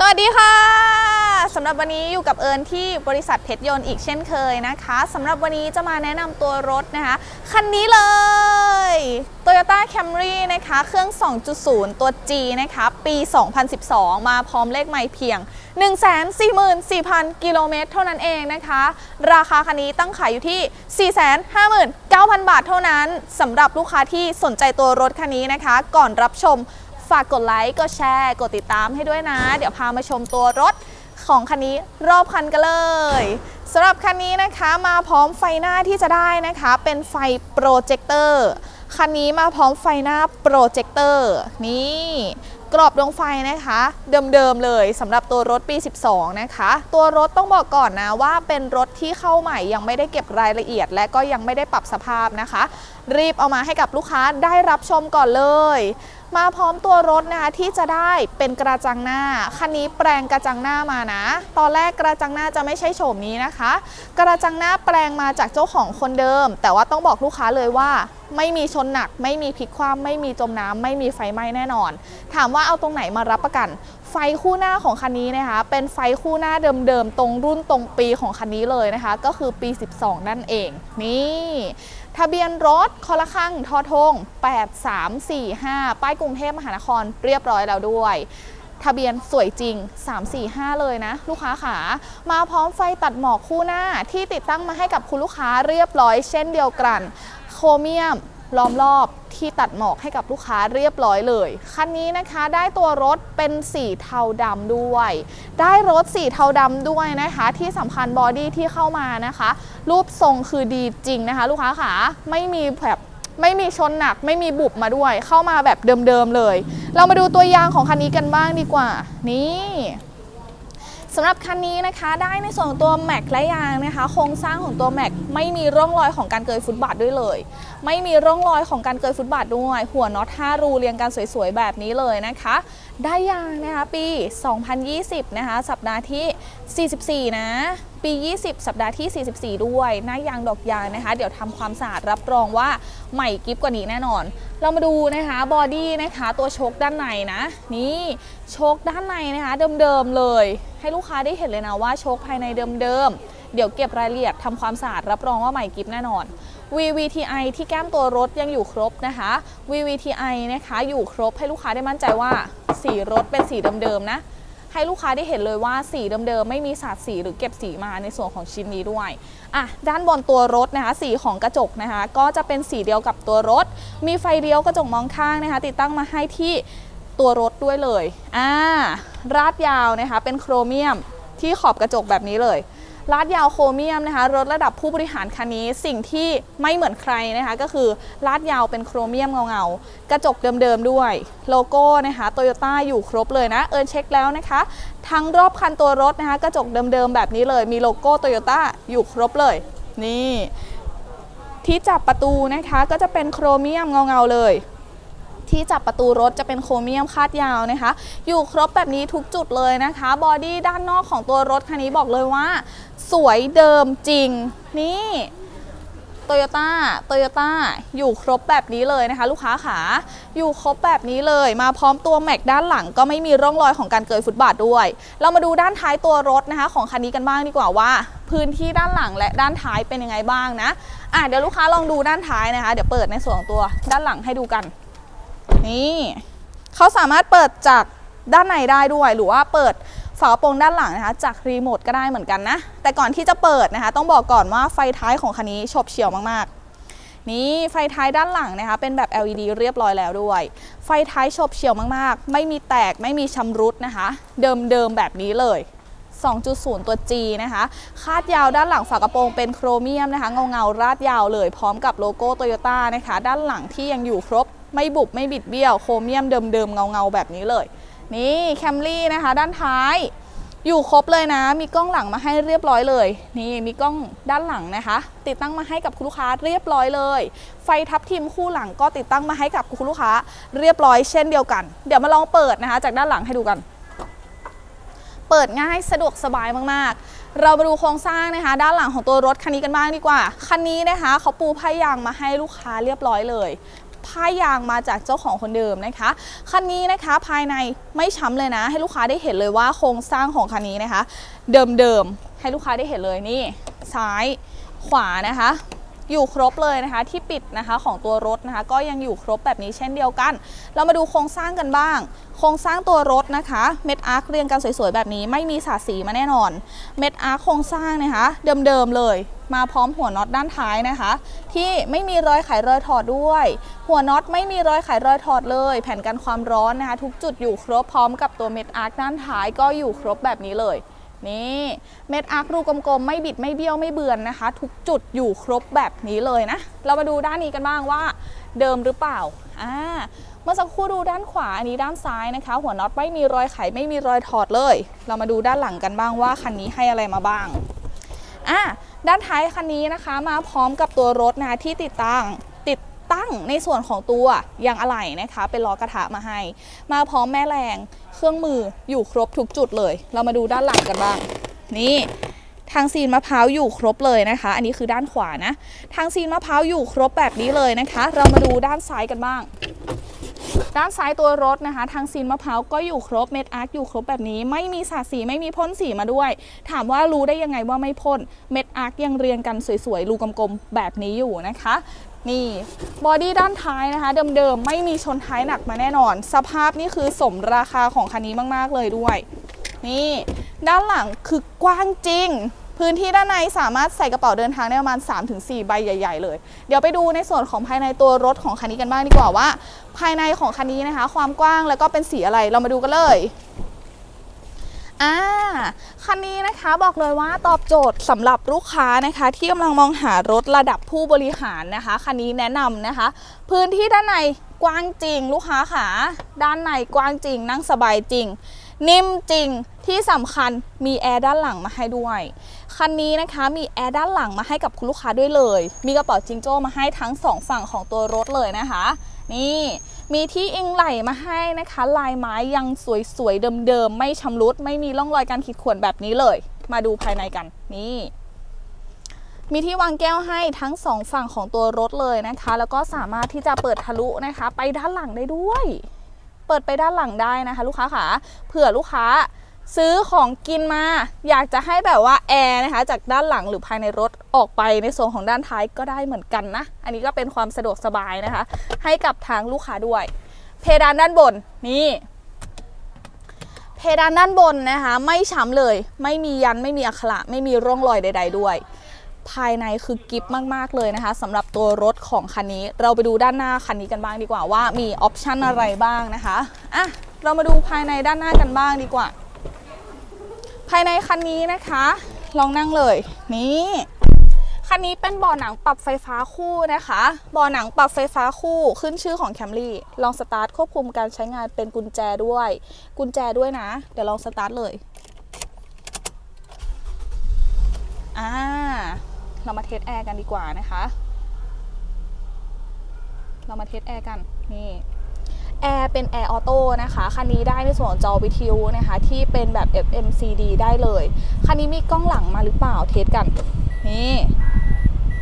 สวัสดีค่ะสำหรับวันนี้อยู่กับเอิญที่บริษัทเพชรยนต์อีกเช่นเคยนะคะสำหรับวันนี้จะมาแนะนำตัวรถนะคะ คันนี้เลย Toyota Camry นะคะ เครื่อง 2.0 ตัว G นะคะ ปี 2012 มาพร้อมเลขไม่เพียง 144,000 กิโลเมตรเท่านั้นเองนะคะ ราคาคันนี้ตั้งขายอยู่ที่ 459,000 บาทเท่านั้นสำหรับลูกค้าที่สนใจตัวรถคันนี้นะคะ ก่อนรับชม ฝากกดไลค์ กดแชร์ กดติดตามให้ด้วยนะ เดี๋ยวพามาชมตัวรถของคันนี้รอบคันกันเลยสำหรับคันนี้นะคะมาพร้อมไฟหน้าที่จะได้นะคะ เป็นไฟโปรเจคเตอร์คันนี้มาพร้อมไฟหน้าโปรเจคเตอร์นี่กรอบดวงไฟนะคะเดิมๆเลยสำหรับตัวรถปี 12 นะคะ ตัวรถต้องบอกก่อนนะว่าเป็นรถที่เข้าใหม่ยังไม่ได้เก็บรายละเอียด และก็ยังไม่ได้ปรับสภาพนะคะ รีบเอามาให้กับลูกค้าได้รับชมก่อนเลย มาพร้อมตัวรถนะคะที่จะได้เป็นกระจังหน้า คันนี้แปลงกระจังหน้ามานะ ตอนแรกกระจังหน้าจะไม่ใช่โฉมนี้นะคะ กระจังหน้าแปลงมาจากเจ้าของคนเดิม แต่ว่าต้องบอกลูกค้าเลยว่า ไม่มีชนหนัก ไม่มีพลิกคว่ำไม่มีจมน้ำไม่มีไฟไหม้แน่นอน ถามว่าเอาตรงไหนมารับประกัน ไฟคู่หน้าของคันนี้นะคะ เป็นไฟคู่หน้าเดิมๆตรงรุ่นตรงปีของคันนี้เลยนะคะ ก็คือปี 12 นั่นเอง นี่ ทะเบียนรถคอละคังทอทง 8345 ป้ายกรุงเทพมหานครเรียบร้อยแล้วด้วย ทะเบียนสวยจริง 345 เลยนะ ลูกค้าขามาพร้อมไฟตัดหมอกคู่หน้าที่ติดตั้งมาให้กับคุณลูกค้าเรียบร้อยเช่นเดียวกัน โครเมียมล้อมรอบ ที่ตัดหมอกให้กับลูกค้าเรียบร้อยเลย คันนี้นะคะได้ตัวรถเป็นสีเทาดำด้วย ได้รถสีเทาดำด้วยนะคะ ที่สำคัญบอดี้ที่เข้ามานะคะ รูปทรงคือดีจริงนะคะ ลูกค้าขาไม่มีแบบไม่มีชนหนักไม่มีบุบมาด้วย เข้ามาแบบเดิมๆเลย เรามาดูตัวยางของคันนี้กันบ้างดีกว่า นี่ สำหรับคันนี้นะคะได้ในส่วนของตัวแม็กและยางนะคะโครงสร้างของตัวแม็กไม่มีร่องรอยของการเกยฟุตบาทด้วยเลย ไม่มีร่องรอยของการเกยฟุตบาทด้วย หัวน็อต5รูเรียงกันสวยๆแบบนี้เลยนะคะ ได้ยางนะคะปี 2020 นะคะสัปดาห์ที่ 44 นะ ปี 20 สัปดาห์ที่ 44 ด้วย หน้ายางดอกยางนะคะ เดี๋ยวทำความสะอาดรับรองว่าใหม่กิฟกว่านี้แน่นอน เรามาดูนะคะบอดี้นะคะ ตัวโชคด้านในนะ นี่โชคด้านในนะคะเดิมๆเลย ให้ลูกค้าได้เห็นเลยนะว่าโชคภายในเดิมๆเดี๋ยวเก็บรายละเอียดทำความสะอาดรับรองว่าใหม่กิฟแน่นอน VVTi ที่แก้มตัวรถยังอยู่ครบนะคะ VVTi นะคะอยู่ครบให้ลูกค้าได้มั่นใจว่าสีรถเป็นสีเดิมๆนะ ให้ลูกค้าได้เห็นเลยว่าสีเดิมๆไม่มีสาดสีหรือเก็บสีมาในส่วนของชิ้นนี้ด้วยอะด้านบนตัวรถนะคะ สีของกระจกนะคะ ก็จะเป็นสีเดียวกับตัวรถ มีไฟเลี้ยวกระจกมองข้างนะคะ ติดตั้งมาให้ที่ตัวรถด้วยเลยอ่าราดยาวนะคะ เป็นโครเมียมที่ขอบกระจกแบบนี้เลย ลาดยาวโครเมียมนะคะรถระดับผู้บริหารคันนี้สิ่งที่ไม่เหมือนใครนะคะก็คือลาดยาวเป็นโครเมียมเงาๆ กระจกเดิมๆด้วย โลโก้นะคะโตโยต้าอยู่ครบเลยนะ เอิญเช็คแล้วนะคะ ทั้งรอบคันตัวรถนะคะกระจกเดิมๆแบบนี้เลยมีโลโก้โตโยต้าอยู่ครบเลย นี่ ที่จับประตูนะคะก็จะเป็นโครเมียมเงาๆเลย ที่จับประตูรถจะเป็นโครเมียมคาดยาวนะคะ อยู่ครบแบบนี้ทุกจุดเลยนะคะ บอดี้ด้านนอกของตัวรถคันนี้บอกเลยว่า สวยเดิมจริง นี่โตโยต้าโตโยต้าอยู่ครบแบบนี้เลยนะคะ ลูกค้าขาอยู่ครบแบบนี้เลย มาพร้อมตัวแม็กด้านหลังก็ไม่มีร่องรอยของการเกยฟุตบาทด้วย เรามาดูด้านท้ายตัวรถนะคะ ของคันนี้กันบ้างดีกว่าว่า พื้นที่ด้านหลังและด้านท้ายเป็นยังไงบ้างนะอะเดี๋ยวลูกค้าลองดูด้านท้ายนะคะ เดี๋ยวเปิดในส่วนของตัวด้านหลังให้ดูกัน นี่เขาสามารถเปิดจากด้านในได้ด้วย หรือว่าเปิดฝากระโปรงด้านหลังนะคะ จากรีโมทก็ได้เหมือนกันนะ แต่ก่อนที่จะเปิดนะคะ ต้องบอกก่อนว่าไฟท้ายของคันนี้ฉบเฉี่ยวมากๆ นี่ไฟท้ายด้านหลังนะคะ เป็นแบบ LED เรียบร้อยแล้วด้วย ไฟท้ายฉบเฉี่ยวมากๆ ไม่มีแตกไม่มีชำรุดนะคะ เดิมๆแบบนี้เลย 2.0 ตัว G นะคะ คาดยาวด้านหลังฝากระโปรงเป็นโครเมียมนะคะ เงาเงาราดยาวเลย พร้อมกับโลโก้โตโยต้านะคะ ด้านหลังที่ยังอยู่ครบ ไม่บุบไม่บิดเบี้ยวโครเมียมเดิมๆเงาเงาๆแบบนี้เลย นี่แคมรี่นะคะ ด้านท้ายอยู่ครบเลยนะ มีกล้องหลังมาให้เรียบร้อยเลย นี่มีกล้องด้านหลังนะคะ ติดตั้งมาให้กับคุณลูกค้าเรียบร้อยเลย ไฟทับทิมคู่หลังก็ติดตั้งมาให้กับคุณลูกค้าเรียบร้อยเช่นเดียวกัน เดี๋ยวมาลองเปิดนะคะ จากด้านหลังให้ดูกัน เปิดง่ายสะดวกสบายมากๆ เรามาดูโครงสร้างนะคะ ด้านหลังของตัวรถคันนี้กันบ้างดีกว่า คันนี้นะคะเขาปูผ้ายางมาให้ลูกค้าเรียบร้อยเลย ผ้ายางมาจากเจ้าของคนเดิมนะคะคันนี้นะคะภายในไม่ช้ำเลยนะ ให้ลูกค้าได้เห็นเลยว่าโครงสร้างของคันนี้นะคะ เดิมๆให้ลูกค้าได้เห็นเลยนี่ ซ้ายขวานะคะอยู่ครบเลยนะคะที่ปิดนะคะของตัวรถนะคะ ก็ยังอยู่ครบแบบนี้เช่นเดียวกัน เรามาดูโครงสร้างกันบ้าง โครงสร้างตัวรถนะคะเม็ดอาร์คเรียงกันสวยๆแบบนี้ไม่มีสาดสีมาแน่นอน เม็ดอาร์คโครงสร้างนะคะ เดิมๆเลย มาพร้อมหัวน็อตด้านท้ายนะคะ ที่ไม่มีรอยไขรอยถอดด้วย หัวน็อตไม่มีรอยไขรอยถอดเลย แผ่นกันความร้อนนะคะ ทุกจุดอยู่ครบพร้อมกับตัวเม็ดอาร์คด้านท้ายก็อยู่ครบแบบนี้เลยนี่เม็ดอาร์ครูกลมๆ ไม่บิดไม่เบี้ยวไม่เบือนนะคะ ทุกจุดอยู่ครบแบบนี้เลยนะ เรามาดูด้านนี้กันบ้างว่าเดิมหรือเปล่าอ่าเมื่อสักครู่ดูด้านขวาอันนี้ด้านซ้ายนะคะ หัวน็อตไม่มีรอยไขไม่มีรอยถอดเลย เรามาดูด้านหลังกันบ้างว่าคันนี้ให้อะไรมาบ้างอ่า ด้านท้ายคันนี้นะคะ มาพร้อมกับตัวรถนะคะที่ติดตั้งติดตั้งในส่วนของตัวยางอะไหล่นะคะ เป็นล้อกระทะมาให้ มาพร้อมแม่แรงเครื่องมืออยู่ครบทุกจุดเลย เรามาดูด้านหลังกันบ้าง นี่ทางซีนมะพร้าวอยู่ครบเลยนะคะ อันนี้คือด้านขวานะ ทางซีนมะพร้าวอยู่ครบแบบนี้เลยนะคะ เรามาดูด้านซ้ายกันบ้าง ด้านซ้ายตัวรถนะคะ ทางซีนมะพร้าวก็อยู่ครบเม็ดอาร์คอยู่ครบแบบนี้ ไม่มีสาสีไม่มีพ่นสีมาด้วย ถามว่ารู้ได้ยังไงว่าไม่พ่นเม็ดอาร์คยังเรียงกันสวยๆรูกลมๆแบบนี้อยู่นะคะนี่บอดี้ด้านท้ายนะคะเดิมๆไม่มีชนท้ายหนักมาแน่นอน สภาพนี่คือสมราคาของคันนี้มากๆเลยด้วย นี่ ด้านหลังคือกว้างจริง พื้นที่ด้านในสามารถใส่กระเป๋าเดินทางได้ประมาณ 3-4 ใบใหญ่ ๆ เลย เดี๋ยวไปดูในส่วนของภายในตัวรถของคันนี้กันบ้างดีกว่าว่า ภายในของคันนี้นะคะ ความกว้างแล้วก็เป็นสีอะไรเรามาดูกันเลยอ่าคันนี้นะคะบอกเลยว่าตอบโจทย์สำหรับลูกค้านะคะ ที่กำลังมองหารถระดับผู้บริหารนะคะคันนี้แนะนำนะคะ พื้นที่ด้านในกว้างจริง ลูกค้าขาด้านในกว้างจริง นั่งสบายจริง นิ่มจริงที่สำคัญมีแอร์ด้านหลังมาให้ด้วย คันนี้นะคะมีแอร์ด้านหลังมาให้กับคุณลูกค้าด้วยเลย มีกระเป๋าจิงโจ้มาให้ทั้งสองฝั่งของตัวรถเลยนะคะ นี่มีที่อิงไหลมาให้นะคะ ลายไม้ยังสวยๆเดิมๆไม่ชำรุด ไม่มีร่องรอยการขีดข่วนแบบนี้เลย มาดูภายในกันนี่มีที่วางแก้วให้ทั้งสองฝั่งของตัวรถเลยนะคะ แล้วก็สามารถที่จะเปิดทะลุนะคะ ไปด้านหลังได้ด้วย เปิดไปด้านหลังได้นะคะ ลูกค้าขาเผื่อลูกค้า ซื้อของกินมา อยากจะให้แบบว่าแอร์นะคะจากด้านหลังหรือภายในรถออกไปในส่วนของด้านท้ายก็ได้เหมือนกันนะ อันนี้ก็เป็นความสะดวกสบายนะคะ ให้กับทางลูกค้าด้วย เพดานด้านบนนี่เพดานด้านบนนะคะไม่ช้ำเลย ไม่มียันไม่มีอักขระไม่มีร่องรอยใด ๆ ด้วย ภายในคือกิฟมากๆเลยนะคะสำหรับตัวรถของคันนี้ เราไปดูด้านหน้าคันนี้กันบ้างดีกว่าว่ามีออปชันอะไรบ้างนะคะอะเรามาดูภายในด้านหน้ากันบ้างดีกว่า ภายในคันนี้นะคะ ลองนั่งเลยนี่คันนี้เป็นเบ่อหนังปรับไฟฟ้าคู่นะคะเบ่อหนังปรับไฟฟ้าคู่ขึ้นชื่อของแคมรี่ลองสตาร์ทควบคุมการใช้งานเป็นกุญแจด้วย กุญแจด้วยนะ เดี๋ยวลองสตาร์ทเลยอ่าเรามาเทสแอร์กันดีกว่านะคะ เรามาเทสแอร์กันนี่ แอร์เป็นแอร์ออโต้นะคะคันนี้ได้ในส่วนของจอวิทยุนะคะที่เป็นแบบ FMCD ได้เลยคันนี้มีกล้องหลังมาหรือเปล่าเทสกันนี่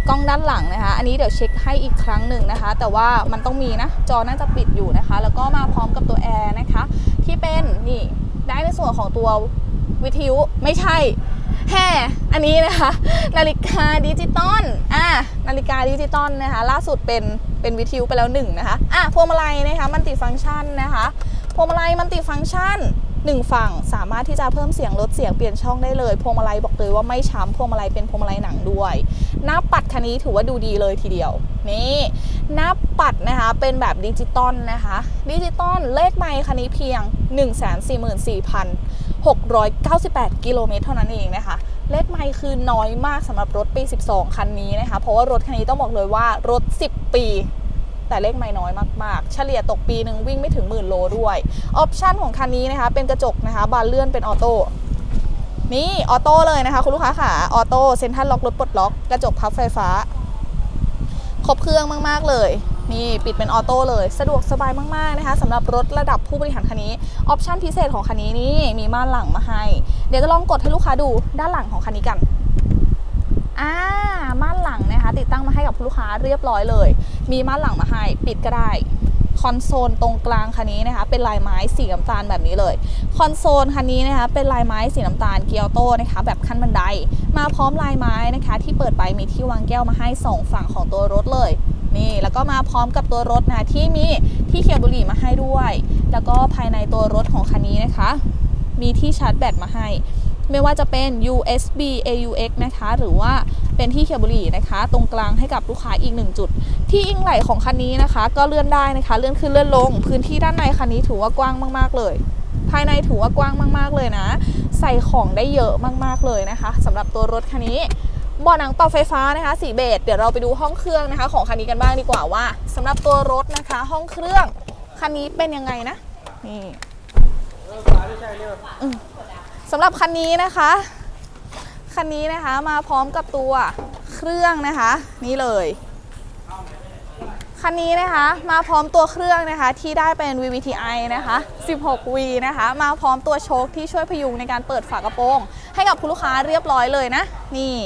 กล้องด้านหลังนะคะ อันนี้เดี๋ยวเช็คให้อีกครั้งหนึ่งนะคะ แต่ว่ามันต้องมีนะ จอน่าจะปิดอยู่นะคะ แล้วก็มาพร้อมกับตัวแอร์นะคะ ที่เป็นนี่ได้ในส่วนของตัววิทยุไม่ใช่แฮ่อันนี้นะคะ นาฬิกาดิจิตอละนาฬิกาดิจิตอลนะคะล่าสุดเป็นเป็นวิทยุไปแล้วหนึ่งนะคะอะพวงมาลัยนะคะมันติฟังก์ชันนะคะพวงมาลัยมันติฟังก์ชันหนึ่งฝั่งสามารถที่จะเพิ่มเสียงลดเสียงเปลี่ยนช่องได้เลยพวงมาลัยบอกเลยว่าไม่ช้ำพวงมาลัยเป็นพวงมาลัยหนังด้วย หน้าปัดคันนี้ถือว่าดูดีเลยทีเดียว นี่หน้าปัดนะคะเป็นแบบดิจิตอลนะคะดิจิตอลเลขไมค์คันนี้เพียง 144,698 กิโลเมตรเท่านั้นเองนะคะ เลขไมค์คือน้อยมากสำหรับรถปี 12 คันนี้นะคะ เพราะว่ารถคันนี้ต้องบอกเลยว่ารถ 10 ปี แต่เลขไม่น้อยมากๆ เฉลี่ยตกปีหนึ่งวิ่งไม่ถึงหมื่นโลด้วยออปชันของคันนี้นะคะ เป็นกระจกนะคะ บานเลื่อนเป็นออโต้นี่ออโต้เลยนะคะ คุณลูกค้าค่ะออโต้เซ็นทรัลล็อกรถปลดล็อก กระจกพับไฟฟ้า ครบเครื่องมาก ๆ เลย นี่ปิดเป็นออโต้เลย สะดวกสบายมาก ๆ นะคะสำหรับรถระดับผู้บริหารคันนี้ ออปชันพิเศษของคันนี้นี่มีม่านหลังมาให้ เดี๋ยวจะลองกดให้ลูกค้าดูด้านหลังของคันนี้กันอ่าม่านหลังนะคะ ติดตั้งมาให้กับลูกค้าเรียบร้อยเลย มีม่านหลังมาให้ ปิดก็ได้คอนโซลตรงกลางคันนี้นะคะ เป็นลายไม้สีน้ำตาลแบบนี้เลย คอนโซลคันนี้นะคะเป็นลายไม้สีน้ำตาลเกียวโตนะคะแบบขั้นบันได มาพร้อมลายไม้นะคะ ที่เปิดไปมีที่วางแก้วมาให้สองฝั่งของตัวรถเลย นี่แล้วก็มาพร้อมกับตัวรถนะที่มีที่เขียบบุหรี่มาให้ด้วย แล้วก็ภายในตัวรถของคันนี้นะคะ มีที่ชาร์จแบตมาให้ ไม่ว่าจะเป็น USB AUX นะคะ หรือว่าเป็นที่เคียบบุหรี่นะคะ ตรงกลางให้กับลูกค้าอีกหนึ่งจุด ที่อิงไหลของคันนี้นะคะ ก็เลื่อนได้นะคะ เลื่อนขึ้นเลื่อนลง พื้นที่ด้านในคันนี้ถือว่ากว้างมาก ๆ เลยภายในถือว่ากว้างมาก ๆ เลยนะ ใส่ของได้เยอะมาก ๆ เลยนะคะสำหรับตัวรถคันนี้ บาะหนังปรับไฟฟ้านะคะสีเบจเดี๋ยวเราไปดูห้องเครื่องนะคะ ของคันนี้กันบ้างดีกว่าว่าสำหรับตัวรถนะคะ ห้องเครื่องคันนี้เป็นยังไงนะนี่สำหรับคันนี้นะคะ คันนี้นะคะมาพร้อมกับตัวเครื่องนะคะ นี่เลยคันนี้นะคะมาพร้อมตัวเครื่องนะคะที่ได้เป็น VVTi นะคะ 16V นะคะ มาพร้อมตัวโชคที่ช่วยพยุงในการเปิดฝากระโปรง ให้กับคุณลูกค้าเรียบร้อยเลยนะ นี่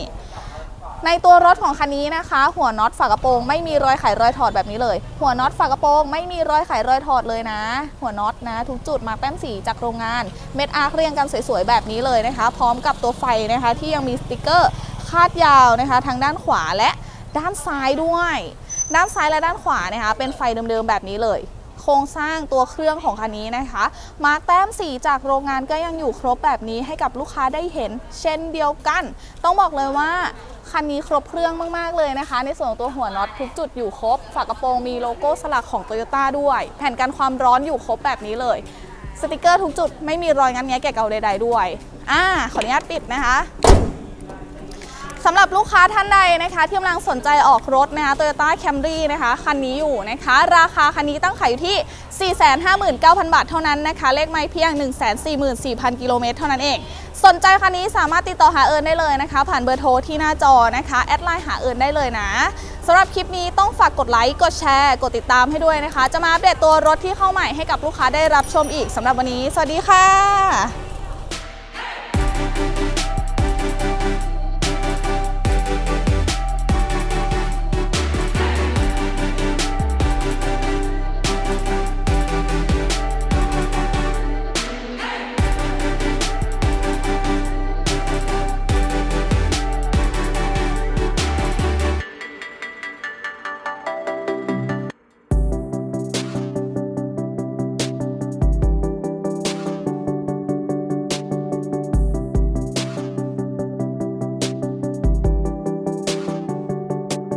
ในตัวรถของคันนี้นะคะ หัวน็อตฝากระโปรงไม่มีรอยไขรอยถอดแบบนี้เลย หัวน็อตฝากระโปรงไม่มีรอยไขรอยถอดเลยนะ หัวน็อตนะ ทุกจุดมาแต้มสีจากโรงงาน เม็ดอาร์คเรียงกันสวยๆแบบนี้เลยนะคะ พร้อมกับตัวไฟนะคะ ที่ยังมีสติกเกอร์คาดยาวนะคะ ทางด้านขวาและด้านซ้ายด้วย ด้านซ้ายและด้านขวานะคะ เป็นไฟเดิมๆแบบนี้เลย โครงสร้างตัวเครื่องของคันนี้นะคะ มาแต้มสีจากโรงงานก็ยังอยู่ครบแบบนี้ให้กับลูกค้าได้เห็น เช่นเดียวกัน ต้องบอกเลยว่าคันนี้ครบเครื่องมาก ๆ เลยนะคะ ในส่วนของตัวหัวน็อตทุกจุดอยู่ครบ ฝากระโปรงมีโลโก้สลักของ Toyota ด้วย แผ่นกันความร้อนอยู่ครบแบบนี้เลย สติกเกอร์ทุกจุดไม่มีรอยงันแงะแกะเก่าใด ๆ ด้วย อ่า ขออนุญาตปิดนะคะ สำหรับลูกค้าท่านใดนะคะที่กำลังสนใจออกรถนะคะ Toyota Camry นะคะคันนี้อยู่นะคะ ราคาคันนี้ตั้งขายอยู่ที่ 459,000 บาทเท่านั้นนะคะ เลขไม่เพียง 144,000 กิโลเมตรเท่านั้นเอง สนใจคันนี้สามารถติดต่อหาเอิญได้เลยนะคะ ผ่านเบอร์โทรที่หน้าจอนะคะแอดไลน์หาเอิญได้เลยนะสำหรับคลิปนี้ต้องฝากกดไลค์กดแชร์ กดติดตามให้ด้วยนะคะ จะมาอัปเดตตัวรถที่เข้าใหม่ให้กับลูกค้าได้รับชมอีกสำหรับวันนี้ สวัสดีค่ะ